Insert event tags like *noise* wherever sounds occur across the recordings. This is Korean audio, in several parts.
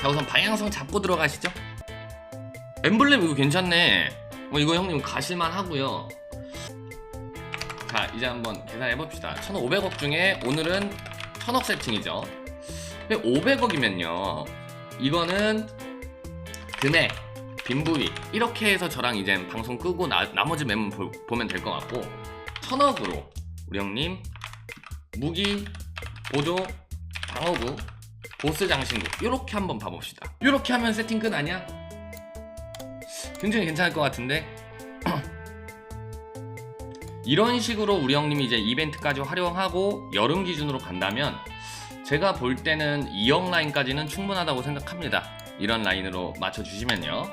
자 우선 방향성 잡고 들어가시죠. 엠블렘 이거 괜찮네. 어, 이거 형님 가실만 하고요. 자 이제 한번 계산해 봅시다. 1500억 중에 오늘은 1000억 세팅이죠. 500억이면요 이거는 금액 빈부위 이렇게 해서 저랑 이제 방송 끄고 나, 나머지 매물 보, 보면 될 것 같고 1000억으로 우리 형님 무기 보조 방어구 보스 장신구. 이렇게 한번 봐봅시다. 이렇게 하면 세팅 끝 아니야? 굉장히 괜찮을 것 같은데? *clears throat* 이런 식으로 우리 형님이 이제 이벤트까지 활용하고 여름 기준으로 간다면 제가 볼 때는 2억 라인까지는 충분하다고 생각합니다. 이런 라인으로 맞춰주시면요.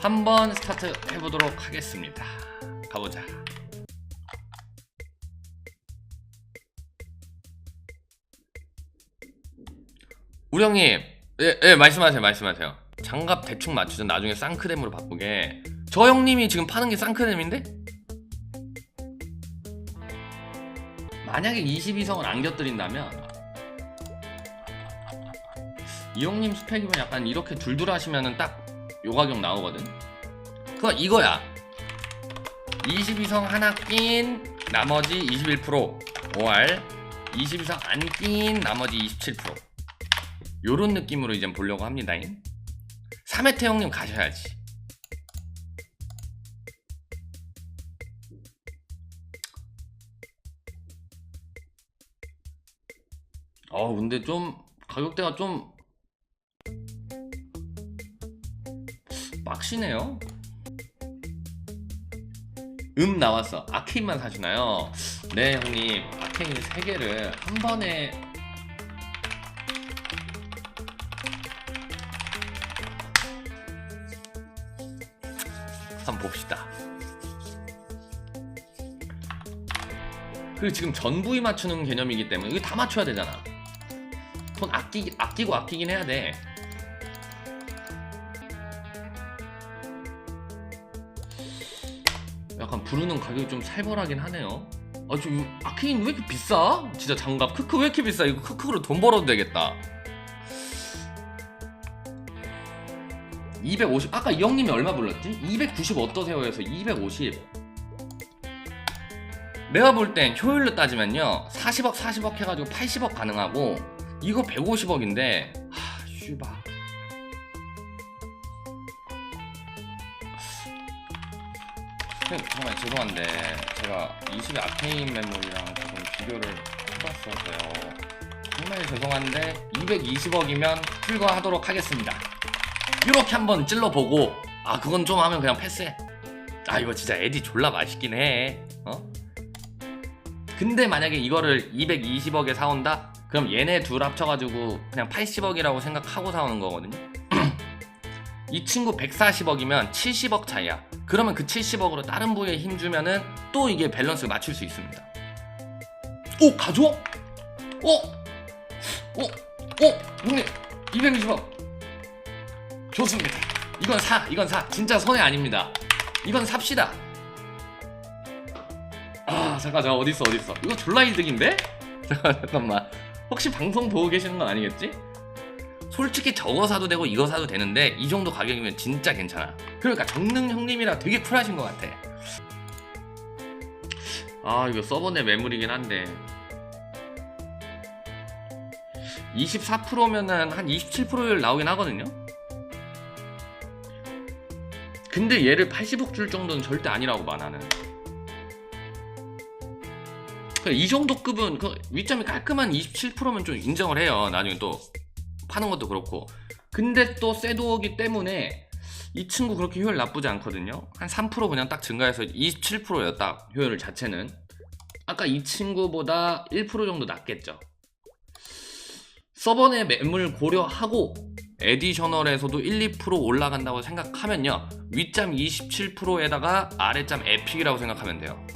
한번 스타트 해보도록 하겠습니다. 가보자 우리 형님 예, 예 말씀하세요 말씀하세요. 장갑 대충 맞추죠. 나중에 쌍크렘으로 바꾸게. 저 형님이 지금 파는 게 쌍크렘인데? 만약에 22성을 안 곁들인다면 이 형님 스펙이면 약간 이렇게 둘둘 하시면은 딱 요 가격 나오거든. 그거 이거야. 22성 하나 낀 나머지 21% 5알. 22성 안 낀 나머지 27% 요런 느낌으로 이제 보려고 합니다 3회태 형님 가셔야지. 어 근데 좀 가격대가 좀 빡시네요. 음 나왔어. 아케인만 사시나요? 네 형님. 아케인 3개를 한 번에 한번 봅시다 그리고 지금 전부위 맞추는 개념이기 때문에 이거 다 맞춰야 되잖아 돈 아끼, 아끼고 아끼긴 해야 돼 약간 부르는 가격이 좀 살벌하긴 하네요. 아, 좀 아케인 왜 이렇게 비싸? 진짜 장갑 크크 왜 이렇게 비싸? 이거 크크로 돈 벌어도 되겠다. 250 아까 이 형님이 얼마 불렀지? 290 어떠세요? 해서 250 내가 볼 땐 효율로 따지면요 40억 40억 해가지고 80억 가능하고 이거 150억인데 하 슈바 정말 죄송한데 제가 20의 아케인 메모리랑 조금 비교를 해봤어서요 정말 죄송한데 220억이면 출거하도록 하겠습니다 이렇게 한번 찔러보고 아 그건 좀 하면 그냥 패스해 아 이거 진짜 에디 졸라 맛있긴 해 어? 근데 만약에 이거를 220억에 사온다? 그럼 얘네 둘 합쳐가지고 그냥 80억이라고 생각하고 사오는 거거든요 *clears throat* 이 친구 140억이면 70억 차이야. 그러면 그 70억으로 다른 부위에 힘 주면은 또 이게 밸런스를 맞출 수 있습니다. 오 가져? 어? 어? 어? 형님 220억 좋습니다. 이건 사, 이건 사. 진짜 손해 아닙니다. 이건 삽시다. 아 잠깐 잠깐 어디 있어? 이거 졸라 이득인데? *laughs* 잠깐 잠깐만. 혹시 방송 보고 계시는 건 아니겠지? 솔직히 저거 사도 되고 이거 사도 되는데 이 정도 가격이면 진짜 괜찮아. 그러니까 정능 형님이라 되게 쿨하신 것 같아. 아 이거 서버 내 매물이긴 한데 24%면은 한 27%율 나오긴 하거든요. 근데 얘를 80억 줄 정도는 절대 아니라고 봐 나는. 그이 정도 급은 그 위점이 깔끔한 27%면 좀 인정을 해요. 나중에 또 파는 것도 그렇고 근데 또 쇠도어기 때문에 이 친구 그렇게 효율 나쁘지 않거든요 한 3% 그냥 딱 증가해서 27%였다 효율 자체는 아까 이 친구보다 1% 정도 낮겠죠 내 매물 고려하고 에디셔널에서도 1, 2% 올라간다고 생각하면요. 윗점 27%에다가 아래점 에픽이라고 생각하면 돼요.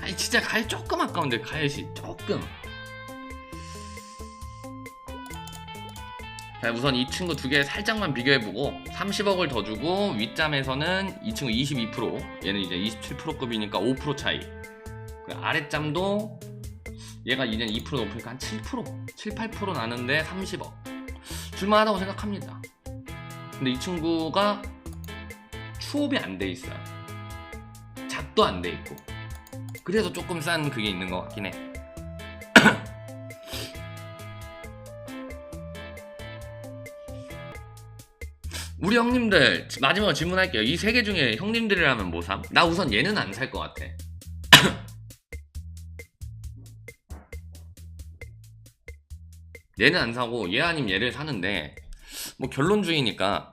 아니 진짜 가일 조금 아까운데 가일이 조금. 자, 우선 이 친구 두 개 살짝만 비교해보고 30억을 더 주고 윗잠에서는 이 친구 22% 얘는 이제 27%급이니까 5% 차이. 그 아랫잠도 얘가 이제 2% 높으니까 한 7%, 7, 8% 나는데 30억. 줄만하다고 생각합니다. 근데 이 친구가 추업이 안 돼 있어요. 작도 안 돼 있고. 그래서 조금 싼 그게 있는 것 같긴 해. *coughs* 우리 형님들 마지막으로 질문할게요. 이 세 개 중에 형님들이라면 뭐 삼? 나 우선 얘는 안 살 것 같아. *coughs* 얘는 안 사고 얘 아니면 얘를 사는데 뭐 결론주의니까.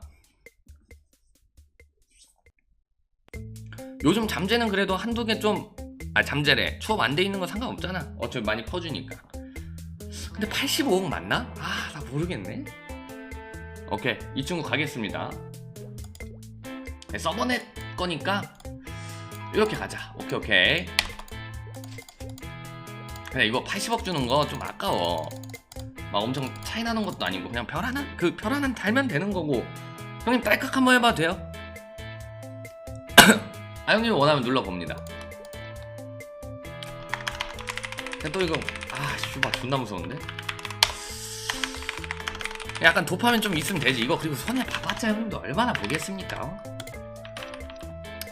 요즘 잠재는 그래도 한두 개 좀 아 잠재래. 추업 안 돼 있는 거 상관없잖아. 어차피 많이 퍼주니까. 근데 85억 맞나? 아 나 모르겠네. 오케이. 이 친구 가겠습니다. 네, 서버넷 거니까 이렇게 가자. 오케이 오케이. 그래 이거 80억 주는 거 좀 아까워 막 엄청 차이 나는 것도 아니고 그냥 별 하나 그 별 하나 달면 되는 거고 형님 딸깍 한번 해봐도 돼요? *coughs* 아 형님 원하면 눌러 봅니다. 또 이거 아 슈바 존나 무서운데? 약간 도파민 좀 있으면 되지 이거 그리고 손에 봐봤자 형님도 얼마나 보겠습니까? 어?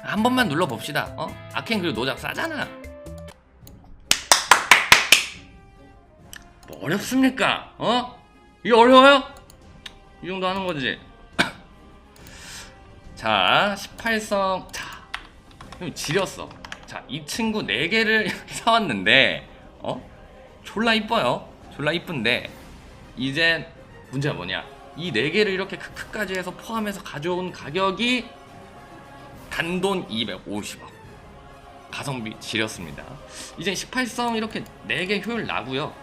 한 번만 눌러 봅시다. 어? 아켄 그리고 노작 싸잖아. 어렵습니까? 어? 이게 어려워요? 이 정도 하는 거지. *coughs* 자, 18성. 자, 형 지렸어. 자, 이 친구 4개를 *laughs* 사왔는데, 어? 졸라 이뻐요. 졸라 이쁜데, 이제 문제가 뭐냐. 이 4개를 이렇게 크크까지 해서 포함해서 가져온 가격이 단돈 250억. 가성비 지렸습니다. 이제 18성 이렇게 4개 효율 나고요.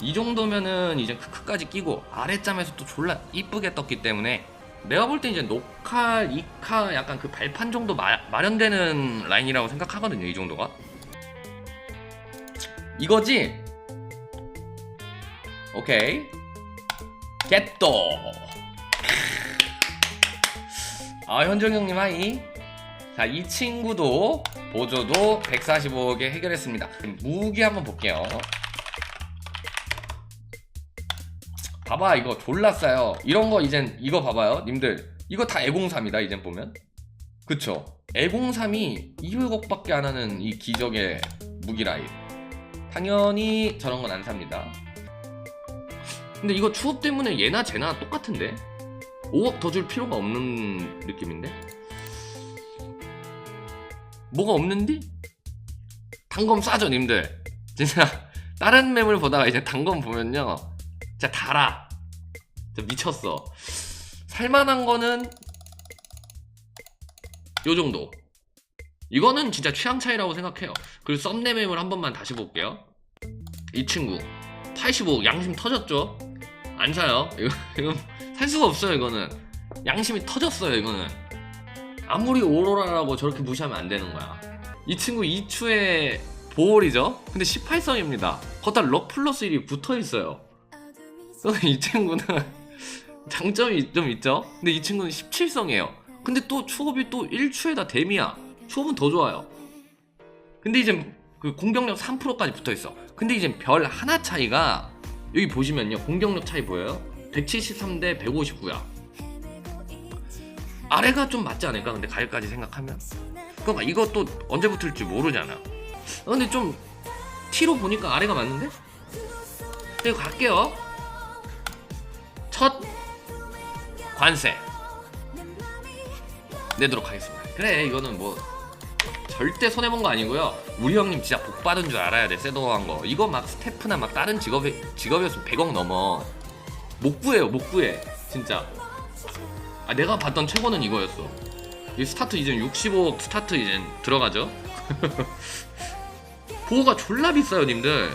이 정도면은 이제 크크까지 끼고 아래짬에서 또 졸라 이쁘게 떴기 때문에 내가 볼 때 이제 녹칼, 2칼 약간 그 발판 정도 마, 마련되는 라인이라고 생각하거든요 이 정도가. 이거지? 오케이. 겟도. 아 현정 형님 하이. 자 이 친구도 보조도 145억에 해결했습니다. 무기 한번 볼게요 봐봐 이거 졸라 싸요. 이런 거 이젠 이거 봐봐요 님들. 이거 다 애공삼이다 이젠 보면. 그쵸? 애공삼이 200억밖에 안 하는 이 기적의 무기 라인. 당연히 저런 건 안 삽니다. 근데 이거 추업 때문에 얘나 쟤나 똑같은데? 5억 더 줄 필요가 없는 느낌인데? 뭐가 없는디? 단검 싸죠 님들. 진짜 *laughs* 다른 매물 보다가 이제 단검 보면요 진짜 달아. 진짜 미쳤어. 살만한 거는 요 정도. 이거는 진짜 취향 차이라고 생각해요. 그리고 썸네 매물 한 번만 다시 볼게요. 이 친구 85 양심 터졌죠? 안 사요. 이거 이거 살 수가 없어요. 이거는 양심이 터졌어요. 이거는 아무리 오로라라고 저렇게 무시하면 안 되는 거야. 이 친구 2추의 보홀이죠? 근데 18성입니다. 거기다 럭 플러스 1이 붙어 있어요. 그래서 이 친구는 *laughs* 장점이 좀 있죠. 근데 이 친구는 17성이에요. 근데 또 추업이 또 1추에다 데미야. 추업은 더 좋아요. 근데 이제 그 공격력 3%까지 붙어 있어. 근데 이제 별 하나 차이가 여기 보시면요. 공격력 차이 보여요? 173 대 159야. 아래가 좀 맞지 않을까? 근데 가격까지 생각하면. 그러니까 이것도 언제 붙을지 모르잖아. 어, 근데 좀 T로 보니까 아래가 맞는데? 이거 갈게요. 첫 관세 내도록 하겠습니다. 그래 이거는 뭐 절대 손해 본 거 아니고요. 우리 형님 진짜 복 받은 줄 알아야 돼. 셋도한 거. 이거 막 스태프나 막 다른 직업이 직업이었으면 100억 넘어. 못 구해요, 못 구해. 진짜. 아 내가 봤던 최고는 이거였어. 이 스타트 이제 65억 스타트 이제 들어가죠. *laughs* 보호가 졸라 비싸요, 님들.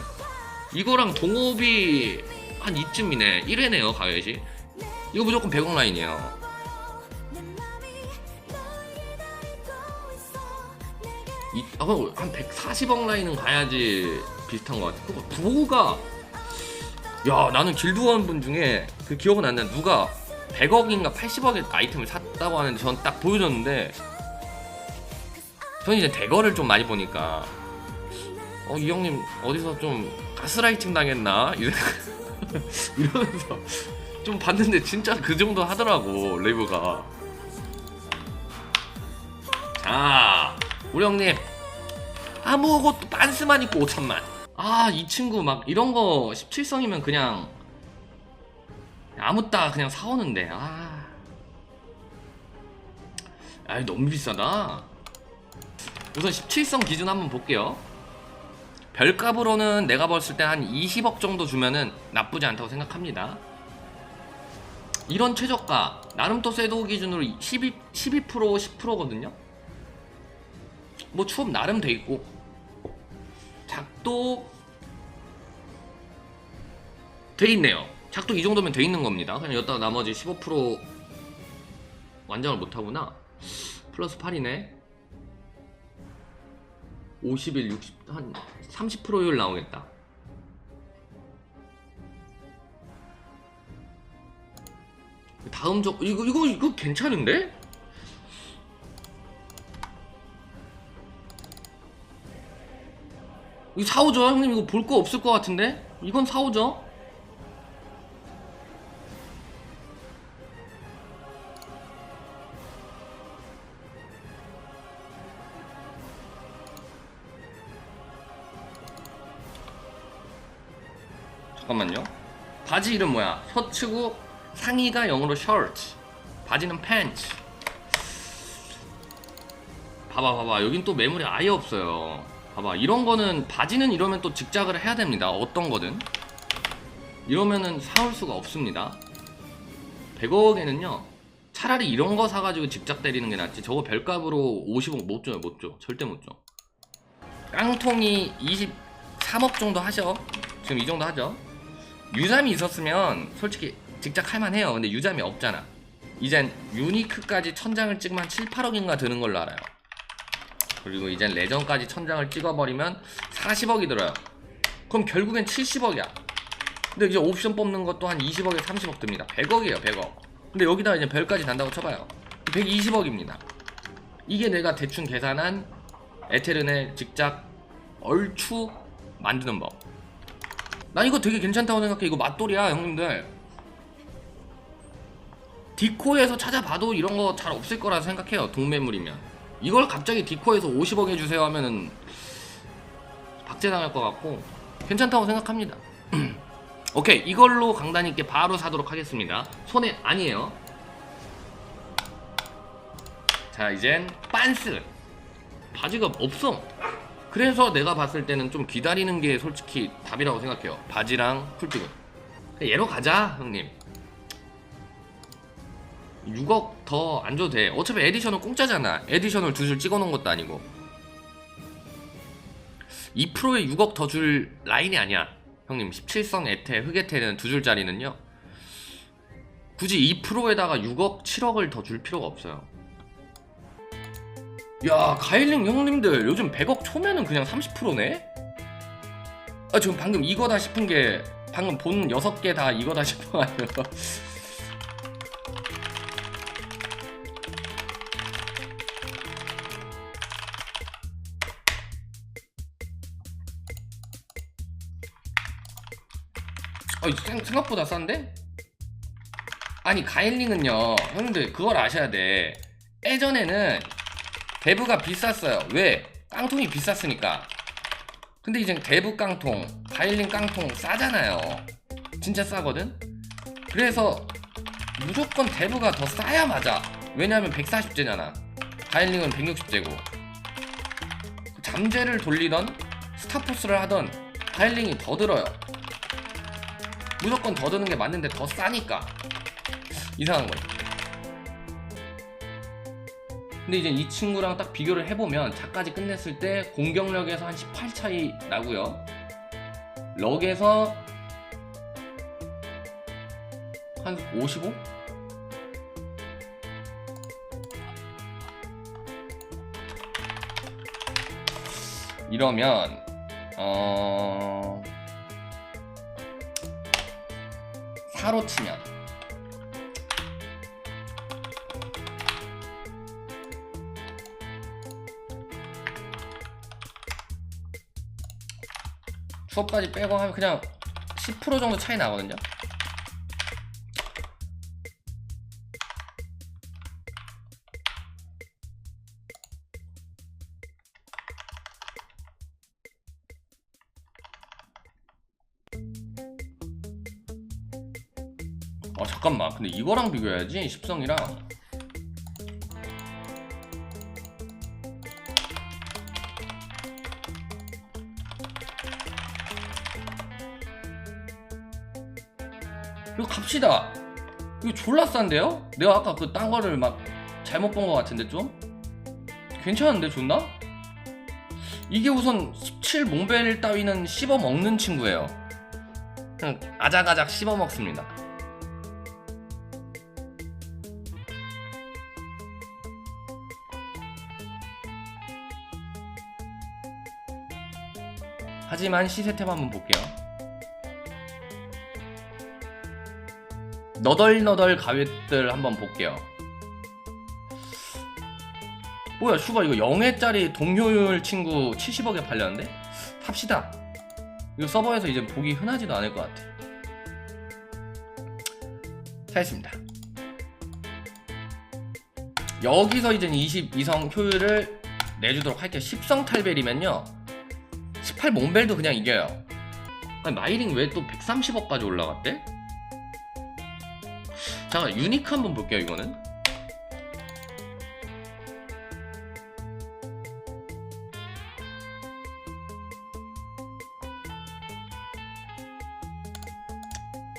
이거랑 동호비 한 이쯤이네. 1회네요, 가격이. 이거 무조건 100억 라인이에요. 이, 아, 한 140억 라인은 가야지 비슷한 것 같아. 그거 부호가 야 나는 길드원 분 중에 그 기억은 안 나. 누가 100억인가 80억의 아이템을 샀다고 하는데 전 딱 보여줬는데 저는 이제 대거를 좀 많이 보니까 어 이 형님 어디서 좀 가스라이팅 당했나 이 생각- *laughs* 이러면서 좀 봤는데 진짜 그 정도 하더라고 레이브가. 자 우리 형님. 아무것도 빤스만 입고 5천만. 아 이 친구 막 이런 거 17성이면 그냥 아무 따 그냥 사오는데. 아. 아이 너무 비싸다. 우선 17성 기준 한번 볼게요 별값으로는 내가 봤을 때 한 20억 정도 주면은 나쁘지 않다고 생각합니다. 이런 최저가 나름 또 쇠도 기준으로 12, 12% 10%거든요. 뭐 추업 나름 돼 있고. 작도 돼 있네요. 작도 이 정도면 돼 있는 겁니다. 그냥 여기다가 나머지 15% 완장을 못 하구나. 플러스 8이네 50일 60, 한 30%율 나오겠다. 다음 적 이거 이거 이거 괜찮은데? 이거 사오죠? 형님 이거 볼 거 없을 것 같은데? 이건 사오죠 이름 뭐야? 셔츠고 상의가 영어로 셔츠 바지는 팬츠 봐봐 봐봐. 여긴 또 매물이 아예 없어요. 봐봐. 이런 거는 바지는 이러면 또 직작을 해야 됩니다. 어떤 거든. 이러면은 사올 수가 없습니다. 100억에는요 차라리 이런 거 사가지고 직작 때리는 게 낫지. 저거 별값으로 50억 못 줘요 못 줘. 절대 못줘. 깡통이 23억 정도 하셔. 지금 이 정도 하죠 유잠이 있었으면 솔직히 직접 할만해요. 근데 유잠이 없잖아. 이젠 유니크까지 천장을 찍으면 한 7, 8억인가 드는 걸로 알아요. 그리고 이젠 레전까지 천장을 찍어버리면 40억이 들어요. 그럼 결국엔 70억이야. 근데 이제 옵션 뽑는 것도 한 20억에 30억 듭니다. 100억이에요, 100억. 근데 여기다 이제 별까지 단다고 쳐봐요. 120억입니다. 이게 내가 대충 계산한 에테른의 직작 얼추 만드는 법. 난 이거 되게 괜찮다고 생각해. 이거 맛돌이야, 형님들. 디코에서 찾아봐도 이런 거 잘 없을 거라 생각해요. 동매물이면. 이걸 갑자기 디코에서 50억 해주세요 하면은 박제당할 것 같고 괜찮다고 생각합니다. *clears throat* 오케이 이걸로 강단있게 바로 사도록 하겠습니다. 손에 아니에요. 자 이젠 빤스 바지가 없어. 그래서 내가 봤을 때는 좀 기다리는 게 솔직히 답이라고 생각해요. 바지랑 쿨뜨근. 얘로 가자, 형님. 6억 더 안 줘도 돼. 어차피 에디션은 공짜잖아. 에디션을 두 줄 찍어 놓은 것도 아니고. 2%에 6억 더 줄 라인이 아니야. 형님, 17성 에테, 흑에테는 두 줄짜리는요. 굳이 2%에다가 6억, 7억을 더 줄 필요가 없어요. 야 가일링 형님들 요즘 100억 초면은 그냥 30%네? 아 지금 방금 이거다 싶은 게 방금 본 6개 다 이거다 *laughs* 싶어가지고 어, 생- 생각보다 싼데? 아니 가일링은요 형님들 그걸 아셔야 돼 예전에는 대부가 비쌌어요. 왜? 깡통이 비쌌으니까. 근데 이제 대부 깡통, 가일린 깡통 싸잖아요. 진짜 싸거든? 그래서 무조건 대부가 더 싸야 맞아. 왜냐면 140제잖아. 가일링은 160제고. 잠재를 돌리던 스타포스를 하던 가일링이 더 들어요. 무조건 더 드는 게 맞는데 더 싸니까. 이상한 거예요. 근데 이제 이 친구랑 딱 비교를 해보면 작까지 끝냈을 때 공격력에서 한 18 차이 나고요. 럭에서 한 55? 이러면 어... 4로 치면 수업까지 빼고 하면 그냥 10% 정도 차이 나거든요. 아 잠깐만 근데 이거랑 비교해야지 십성이랑 갑시다 이거 졸라 싼데요? 내가 아까 그 딴 거를 막 잘못 본거 같은데 좀? 괜찮은데 좋나? 이게 우선 17 몽벨 따위는 씹어 먹는 친구예요 그냥 아작아작 씹어 먹습니다 하지만 시세템 한번 볼게요. 너덜너덜 가위들 한번 볼게요. 뭐야 슈가 이거 0회짜리 동효율 친구 70억에 팔렸는데? 팝시다. 이거 서버에서 이제 보기 흔하지도 않을 것 같아. 사겠습니다 여기서 이제 22성 효율을 내주도록 할게요. 10성 탈벨이면요. 18 몬벨도 그냥 이겨요. 마이링 왜 또 130억까지 올라갔대? 잠깐 유니크 한번 볼게요 이거는.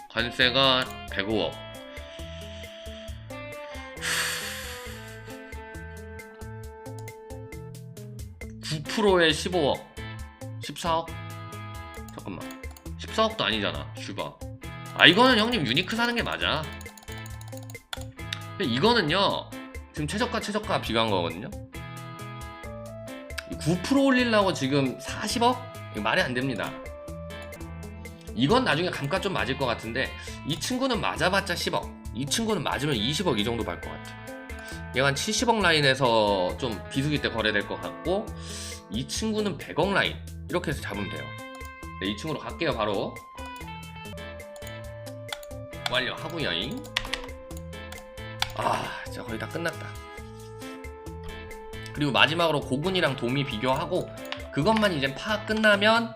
관세가 105억. 9%에 15억. 14억? 잠깐만 14억도 아니잖아 슈바 아 이거는 형님 유니크 사는 게 맞아 이거는요 지금 최저가 최저가 비교한 거거든요. 9% 올리려고 지금 40억? 이거 말이 안 됩니다. 이건 나중에 감가 좀 맞을 것 같은데 이 친구는 맞아봤자 10억. 이 친구는 맞으면 20억 이 정도 갈것 같아 얘가 한 70억 라인에서 좀 비수기 때 거래될 것 같고 이 친구는 100억 라인. 이렇게 해서 잡으면 돼요. 네, 이 친구로 갈게요 바로. 완료하고요잉 아 진짜 거의 다 끝났다. 그리고 마지막으로 고군이랑 도미 비교하고 그것만 이제 파악 끝나면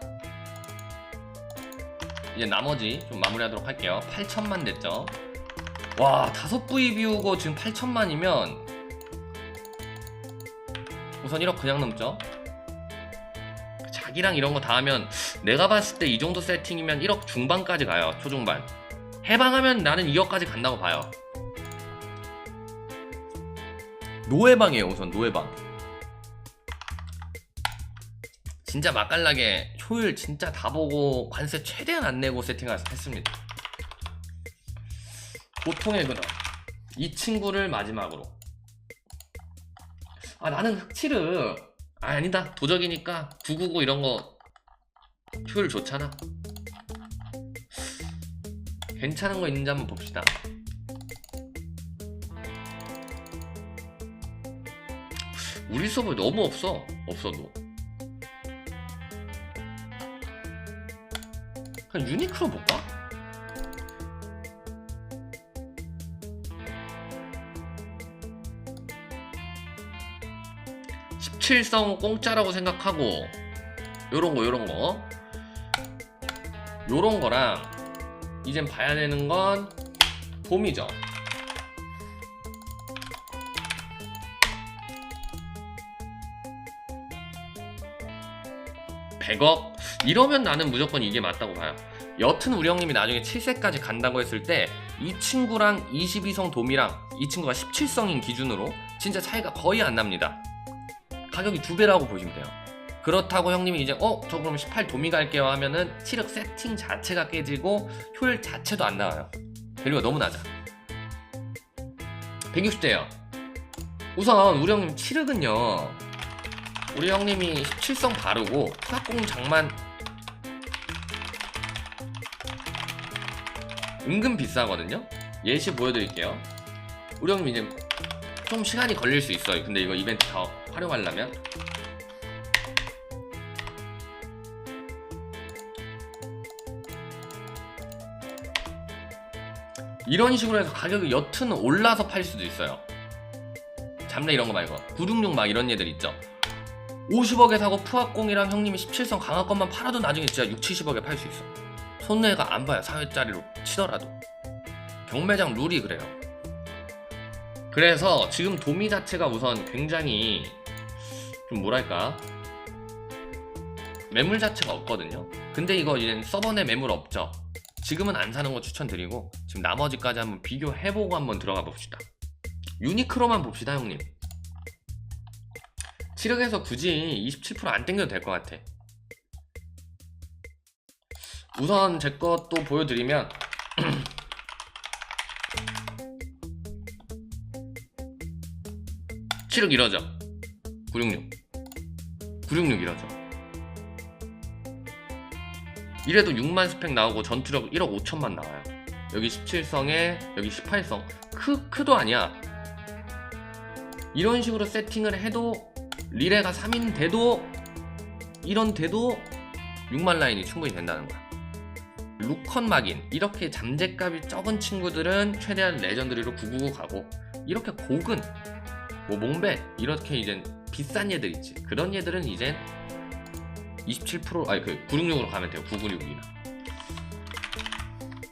이제 나머지 좀 마무리하도록 할게요. 8천만 됐죠? 와 다섯 부위 비우고 지금 8천만이면 우선 1억 그냥 넘죠? 자기랑 이런 거 다 하면 내가 봤을 때 이 정도 세팅이면 1억 중반까지 가요 초중반. 해방하면 나는 2억까지 간다고 봐요 노예방이에요 우선 노예방. 진짜 맛깔나게 효율 진짜 다 보고 관세 최대한 안 내고 세팅을 했습니다. 보통의 근원 이 친구를 마지막으로. 아 나는 흑치르 아, 아니다. 도적이니까 999 이런 거 효율 좋잖아. 괜찮은 거 있는지 한번 봅시다 우리 서버 너무 없어. 없어도. 그냥 유니크로 볼까? 십칠성 공짜라고 생각하고 요런 거 요런 거. 요런 거랑 이젠 봐야 되는 건 봄이죠 백억 이러면 나는 무조건 이게 맞다고 봐요 여튼 우리 형님이 나중에 7세까지 간다고 했을 때 이 친구랑 22성 돔이랑 이 친구가 17성인 기준으로 진짜 차이가 거의 안 납니다 가격이 두 배라고 보시면 돼요. 그렇다고 형님이 이제 어 저 그럼 18 도미 갈게요 하면은 치력 세팅 자체가 깨지고 효율 자체도 안 나와요. 밸류가 너무 낮아. 160대요. 우선 우리 형님 치력은요. 우리 형님이 17성 바르고 타공 장만 은근 비싸거든요? 예시 보여드릴게요. 우리 형님 이제 좀 시간이 걸릴 수 있어요. 근데 이거 이벤트 더 활용하려면. 이런 식으로 해서 가격이 여튼 올라서 팔 수도 있어요. 잡내 이런 거 말고. 966 막 이런 애들 있죠? 50억에 사고 푸학공이랑 형님이 17성 강화권만 팔아도 나중에 진짜 6, 70억에 팔 수 있어. 손해가 안 봐요. 4회짜리로 치더라도. 경매장 룰이 그래요. 그래서 지금 도미 자체가 우선 굉장히 좀 뭐랄까 매물 자체가 없거든요. 근데 이거 이제 서버 내 매물 없죠. 지금은 안 사는 거 추천드리고 지금 나머지까지 한번 비교해보고 한번 들어가 봅시다. 유니크로만 봅시다 형님. 7억에서 굳이 27%안 땡겨도 될 것 같아. 우선 제 것도 보여드리면 7억 이러죠. 966. 966 이러죠. 이래도 6만 스펙 나오고 전투력 1억 5천만 나와요. 여기 17성에 여기 18성. 크, 크도 아니야. 이런 식으로 세팅을 해도 리레가 3인 돼도 이런 돼도 6만 라인이 충분히 된다는 거야. 루컨 막인 이렇게 잠재값이 적은 친구들은 최대한 레전드리로 999 가고 이렇게 고근 뭐 몽베 이렇게 이제 비싼 얘들 있지. 그런 얘들은 이제 27% 아니 그 966으로 가면 돼요 996이나.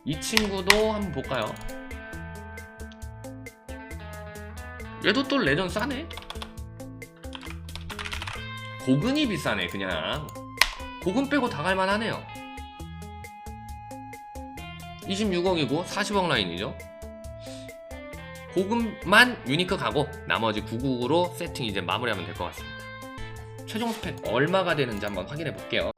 이 친구도 한번 볼까요? 얘도 또 레전 싸네 고근이 비싸네 그냥 고근 빼고 다 갈만하네요 26억이고 40억 라인이죠 고급만 유니크 가고 나머지 999로 세팅 이제 마무리하면 될 것 같습니다. 최종 스펙 얼마가 되는지 한번 확인해 볼게요.